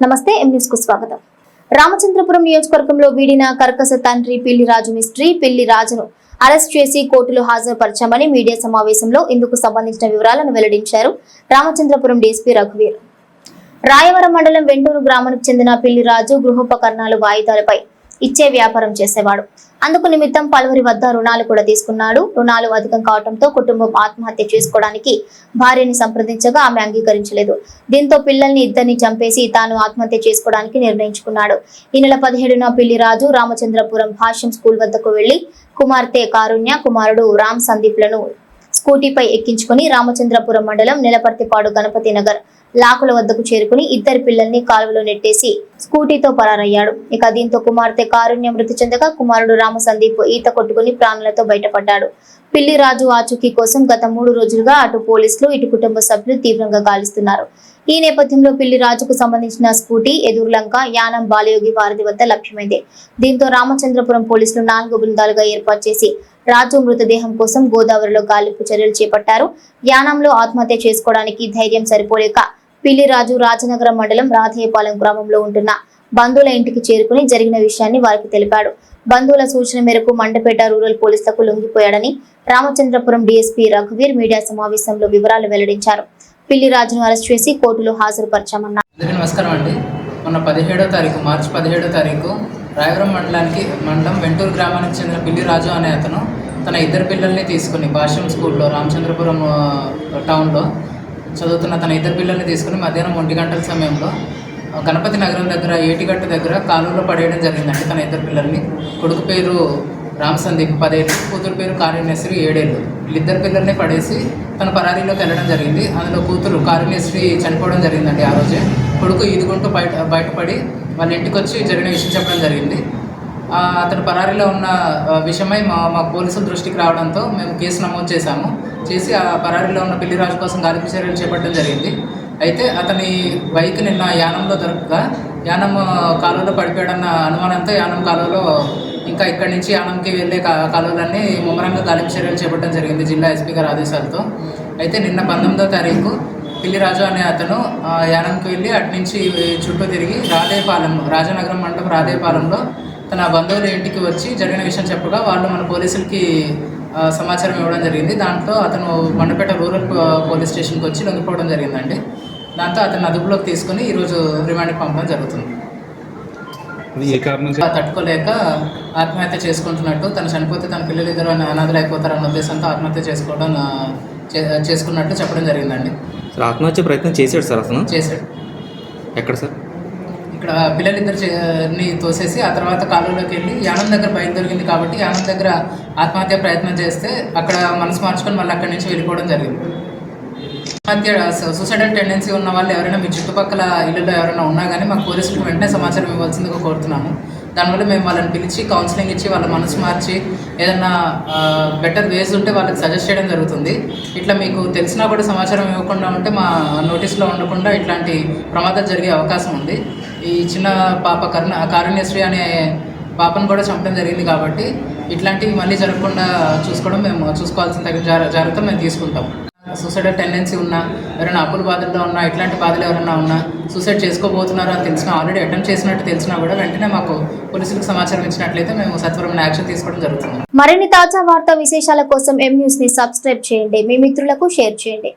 నమస్తే ఎం కు స్వాగతం. రామచంద్రపురం నియోజకవర్గంలో వీడిన కర్కస తండ్రి పిల్లి రాజు మిస్ట్రీ పిల్లి రాజును అరెస్ట్ చేసి కోర్టులో హాజరుపరచామని మీడియా సమావేశంలో ఇందుకు సంబంధించిన వివరాలను వెల్లడించారు రామచంద్రపురం డీఎస్పీ రఘువీర్. రాయవరం మండలం వెంటూరు గ్రామానికి చెందిన పిల్లి రాజు గృహోపకరణాలు వాయిదాలపై ఇచ్చే వ్యాపారం చేసేవాడు. అందుకు నిమిత్తం పలువురి వద్ద రుణాలు కూడా తీసుకున్నాడు. రుణాలు అధికం కావడంతో కుటుంబం ఆత్మహత్య చేసుకోవడానికి భార్యని సంప్రదించగా ఆమె అంగీకరించలేదు. దీంతో పిల్లల్ని ఇద్దరిని చంపేసి తాను ఆత్మహత్య చేసుకోవడానికి నిర్ణయించుకున్నాడు. ఈ నెల పదిహేడున పిల్లి రాజు రామచంద్రపురం భాష్యం స్కూల్ వద్దకు వెళ్ళి కుమార్తె కారుణ్య కుమారుడు రామ్ సందీప్లను స్కూటీపై ఎక్కించుకుని రామచంద్రపురం మండలం నిలపర్తిపాడు గణపతి నగర్ లాకుల వద్దకు చేరుకుని ఇద్దరు పిల్లల్ని కాలువలో నెట్టేసి స్కూటీతో పరారయ్యాడు. ఇక దీంతో కుమార్తె కారుణ్య మృతి చెందగా కుమారుడు రామ సందీప్ ఈత కొట్టుకుని ప్రాణులతో బయటపడ్డాడు. పిల్లి రాజు ఆచూకీ కోసం గత మూడు రోజులుగా అటు పోలీసులు ఇటు కుటుంబ సభ్యులు తీవ్రంగా గాలిస్తున్నారు. ఈ నేపథ్యంలో పిల్లి రాజుకు సంబంధించిన స్కూటీ ఎదురులంక యానం బాలయోగి వారధి వద్ద లభ్యమైంది. దీంతో రామచంద్రపురం పోలీసులు నాలుగు బృందాలుగా ఏర్పాటు చేసి రాజు మృతదేహం కోసం గోదావరిలో గాలింపు చర్యలు చేపట్టారు. యానంలో ఆత్మహత్య చేసుకోవడానికి ధైర్యం సరిపోలేక పిల్లిరాజు రాజనగరం మండలం రాధేయపాలెం గ్రామంలో ఉంటున్న బంధువుల ఇంటికి చేరుకుని జరిగిన విషయాన్ని వారికి తెలిపాడు. బంధువుల సూచన మేరకు మండపేట రూరల్ పోలీసులకు లొంగిపోయాడని రామచంద్రపురం డీఎస్పీ రఘువీర్ మీడియా సమావేశంలో వివరాలు వెల్లడించారు. పిల్లిరాజును అరెస్ట్ చేసి కోర్టులో హాజరుపరచామన్నారు. నమస్కారం అండి. మొన్న పదిహేడో తారీఖు మార్చి పదిహేడో తారీఖు రాయవరం మండలానికి మండలం వెంటూరు గ్రామానికి చెందిన పిల్లి రాజు అనే అతను తన ఇద్దరు పిల్లల్ని తీసుకుని భాష్యం స్కూల్లో రామచంద్రపురం టౌన్లో చదువుతున్న తన ఇద్దరు పిల్లల్ని తీసుకుని మధ్యాహ్నం ఒంటి గంటల సమయంలో గణపతి నగరం దగ్గర ఏటిగట్టు దగ్గర కాలువలో పడేయడం జరిగిందండి తన ఇద్దరు పిల్లల్ని. కొడుకు పేరు రామ్ సందీప్ పదేళ్ళు కూతురు పేరు కారుణ్యశ్రీ ఏడేళ్ళు. వీళ్ళిద్దరు పిల్లల్ని పడేసి తన పరారీలోకి వెళ్ళడం జరిగింది. అందులో కూతురు కారుణ్యశ్రీ చనిపోవడం జరిగిందండి ఆ రోజే. కొడుకు ఈదుకుంటూ బయట బయటపడి వాళ్ళ ఇంటికి వచ్చి జరిగిన విషయం చెప్పడం జరిగింది. అతను పరారీలో ఉన్న విషయమై మా మా పోలీసుల దృష్టికి రావడంతో మేము కేసు నమోదు చేశాము. చేసి ఆ పరారీలో ఉన్న పిల్లిరాజు కోసం గాలింపు చర్యలు చేపట్టడం జరిగింది. అయితే అతని బైక్ నిన్న యానంలో దొరకగా యానం కాలువలో పడిపోయాడన్న అనుమానంతో యానం కాలువలో ఇంకా ఇక్కడి నుంచి ఆనంకి వెళ్ళే కా కాలువలన్నీ ముమ్మరంగా గాలింపు చర్యలు చేపట్టడం జరిగింది జిల్లా ఎస్పీ గారి ఆదేశాలతో. అయితే నిన్న పంతొమ్మిదో తారీఖు పిల్లిరాజు అనే అతను యానంకి వెళ్ళి అటు నుంచి చుట్టూ తిరిగి రాధేపాలెం రాజనగరం మండలం రాధేపాలెంలో తన బంధువుల ఇంటికి వచ్చి జరిగిన విషయం చెప్పగా వాళ్ళు మన పోలీసులకి సమాచారం ఇవ్వడం జరిగింది. దాంతో అతను మండపేట రూరల్ పోలీస్ స్టేషన్కి వచ్చి లొంగిపోవడం జరిగిందండి. దాంతో అతను అదుపులోకి తీసుకుని ఈరోజు రిమాండ్కి పంపడం జరుగుతుంది. ఏ కారణం తట్టుకోలేక ఆత్మహత్య చేసుకుంటున్నట్టు తను చనిపోతే తన పిల్లలు ఇద్దరు అనాథలు అయిపోతారన్న ఉద్దేశంతో ఆత్మహత్య చేసుకోవడం చేసుకున్నట్టు చెప్పడం జరిగిందండి. సార్ ఆత్మహత్య ప్రయత్నం చేశాడు సార్ అతను? చేశాడు. ఎక్కడ సార్? ఇక్కడ పిల్లలిద్దరు తోసేసి ఆ తర్వాత కాలువలోకి వెళ్ళి యానం దగ్గర బైక్ దొరికింది కాబట్టి యానం దగ్గర ఆత్మహత్య ప్రయత్నం చేస్తే అక్కడ మనసు మార్చుకొని మళ్ళీ అక్కడి నుంచి వెళ్ళిపోవడం జరిగింది. ఆత్మహత్య సూసైడల్ టెండెన్సీ ఉన్న వాళ్ళు ఎవరైనా మీ చుట్టుపక్కల ఇళ్ళలో ఎవరైనా ఉన్నా కానీ మాకు పోలీసులకు వెంటనే సమాచారం ఇవ్వాల్సిందిగా కోరుతున్నాము. దానివల్ల మేము వాళ్ళని పిలిచి కౌన్సిలింగ్ ఇచ్చి వాళ్ళ మనసు మార్చి ఏదన్నా బెటర్ వేస్ ఉంటే వాళ్ళకి సజెస్ట్ చేయడం జరుగుతుంది. ఇట్లా మీకు తెలిసినా కూడా సమాచారం ఇవ్వకుండా ఉంటే మా నోటీస్లో ఉండకుండా ఇట్లాంటి ప్రమాదాలు జరిగే అవకాశం ఉంది. ఈ చిన్న పాప కరుణ కారుణ్యశ్రీ అనే పాపను కూడా చంపడం జరిగింది కాబట్టి ఇట్లాంటివి మళ్ళీ జరగకుండా చూసుకోవడం మేము చూసుకోవాల్సిన తగిన జాగ్రత్త మేము తీసుకుంటాం. సూసైడల్ టెండెన్సీ ఉన్నా ఎవరైనా అప్పుల బాధల్లో ఉన్నా ఇట్లాంటి బాధలు ఎవరైనా ఉన్నా సూసైడ్ చేసుకోబోతున్నారు అని తెలిసినా ఆల్రెడీ అటెంప్ట్ చేసినట్టు తెలిసినా కూడా వెంటనే మాకు పోలీసులకు సమాచారం ఇచ్చినట్లయితే మేము సత్వరమైన యాక్షన్ తీసుకోవడం జరుగుతుంది. మరిన్ని తాజా వార్తా విశేషాల కోసం ఎం న్యూస్ని సబ్స్క్రైబ్ చేయండి. మీ మిత్రులకు షేర్ చేయండి.